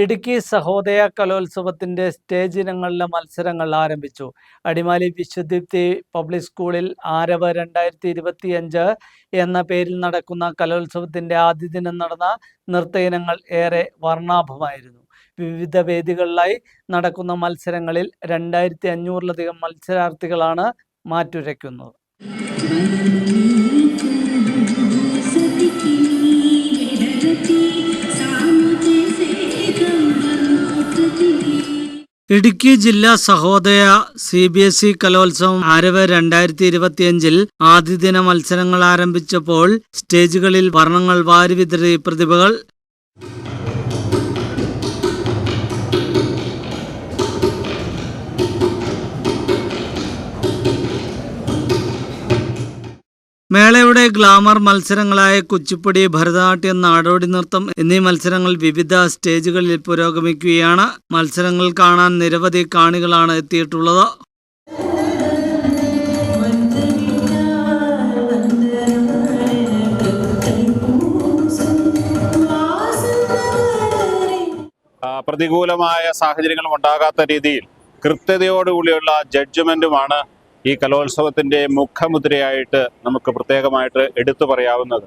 ഇടുക്കി സഹോദയ കലോത്സവത്തിന്റെ സ്റ്റേജ് ഇനങ്ങളിലെ മത്സരങ്ങൾ ആരംഭിച്ചു. അടിമാലി വിശ്വദീപ്തി പബ്ലിക് സ്കൂളിൽ ആരവ് രണ്ടായിരത്തി ഇരുപത്തിയഞ്ച് എന്ന പേരിൽ നടക്കുന്ന കലോത്സവത്തിന്റെ ആദ്യ ദിനം നടന്ന നൃത്ത ഇനങ്ങൾ ഏറെ വർണാഭമായിരുന്നു. വിവിധ വേദികളിലായി നടക്കുന്ന മത്സരങ്ങളിൽ രണ്ടായിരത്തി അഞ്ഞൂറിലധികം മത്സരാർത്ഥികളാണ് മാറ്റുരയ്ക്കുന്നത്. ഇടുക്കി ജില്ലാ Sahodaya C B S E കലോത്സവം ആരവ് രണ്ടായിരത്തി ഇരുപത്തിയഞ്ചിൽ ആദ്യദിന മത്സരങ്ങൾ ആരംഭിച്ചപ്പോൾ സ്റ്റേജുകളിൽ വർണങ്ങൾ വാരി വിതറി പ്രതിഭകൾ ഗ്ലാമർ മത്സരങ്ങളായ കുച്ചിപ്പുടി ഭരതനാട്യം നാടോടി നൃത്തം എന്നീ മത്സരങ്ങൾ വിവിധ സ്റ്റേജുകളിൽ പുരോഗമിക്കുകയാണ്. മത്സരങ്ങൾ കാണാൻ നിരവധി കാണികളാണ് എത്തിയിട്ടുള്ളത്. പ്രതികൂലമായ സാഹചര്യങ്ങളും ഉണ്ടാകാത്ത രീതിയിൽ കൃത്യതയോടുകൂടിയുള്ള ജഡ്ജ്മെന്റുമാണ് ഈ കലോത്സവത്തിന്റെ മുഖമുദ്രയായിട്ട് നമുക്ക് പ്രത്യേകമായിട്ട് എടുത്തു പറയാവുന്നത്.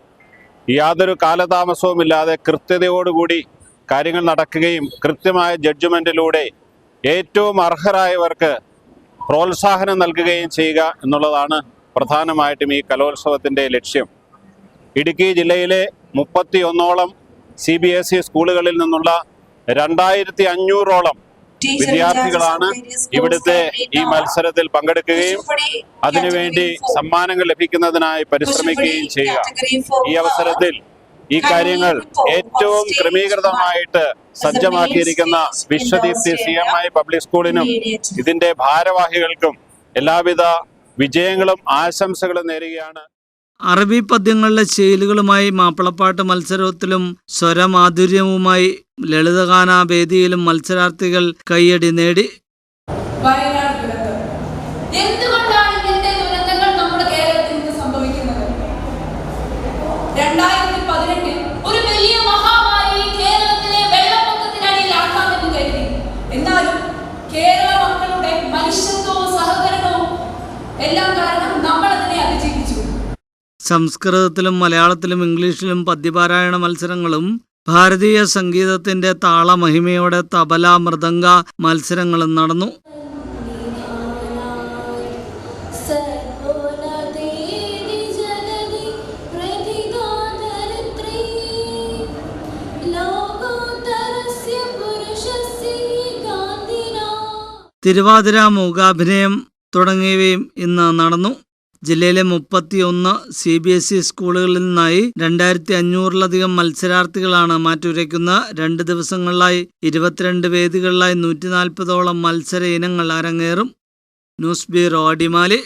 യാതൊരു കാലതാമസവുമില്ലാതെ കൃത്യതയോടുകൂടി കാര്യങ്ങൾ നടക്കുകയും കൃത്യമായ ജഡ്ജ്മെന്റിലൂടെ ഏറ്റവും അർഹരായവർക്ക് പ്രോത്സാഹനം നൽകുകയും ചെയ്യുക എന്നുള്ളതാണ് പ്രധാനമായിട്ടും ഈ കലോത്സവത്തിന്റെ ലക്ഷ്യം. ഇടുക്കി ജില്ലയിലെ മുപ്പത്തി ഒന്നോളം സി ബി എസ് ഇ സ്കൂളുകളിൽ നിന്നുള്ള രണ്ടായിരത്തി അഞ്ഞൂറോളം വിദ്യാർത്ഥികളാണ് ഇവിടുത്തെ ഈ മത്സരത്തിൽ പങ്കെടുക്കുകയും അതിനുവേണ്ടി സമ്മാനങ്ങൾ ലഭിക്കുന്നതിനായി പരിശ്രമിക്കുകയും ചെയ്യുക. ഈ അവസരത്തിൽ ഈ കാര്യങ്ങൾ ഏറ്റവും ക്രമീകൃതമായിട്ട് സജ്ജമാക്കിയിരിക്കുന്ന Vishwadeepthi C M I public സ്കൂളിനും ഇതിന്റെ ഭാരവാഹികൾക്കും എല്ലാവിധ വിജയങ്ങളും ആശംസകളും നേരുകയാണ് അറബി പദ്യങ്ങളിലെ ശൈലികളുമായി മാപ്പിളപ്പാട്ട് മത്സരത്തിലും സ്വരമാധുര്യവുമായി ലളിതഗാന വേദിയിലും മത്സരാർത്ഥികൾ കൈയടി നേടി. എന്തുകൊണ്ടാണ് നമ്മുടെ കേരളത്തിൽ സംഭവിക്കുന്നത്? രണ്ടായിരത്തി സംസ്കൃതത്തിലും മലയാളത്തിലും ഇംഗ്ലീഷിലും പദ്യപാരായണ മത്സരങ്ങളും ഭാരതീയ സംഗീതത്തിന്റെ താളമഹിമയോടെ തബല മൃദംഗ മത്സരങ്ങളും നടന്നു. തിരുവാതിര മൂകാഭിനയം തുടങ്ങിയവയും ഇന്ന് നടന്നു. ജില്ലയിലെ മുപ്പത്തിയൊന്ന് സി ബി എസ് ഇ സ്കൂളുകളിൽ നിന്നായി രണ്ടായിരത്തി അഞ്ഞൂറിലധികം മത്സരാർത്ഥികളാണ് മാറ്റുരയ്ക്കുന്ന രണ്ട് ദിവസങ്ങളിലായി ഇരുപത്തിരണ്ട് വേദികളിലായി നൂറ്റി നാൽപ്പതോളം മത്സര ഇനങ്ങൾ അരങ്ങേറും. News bureau Adimali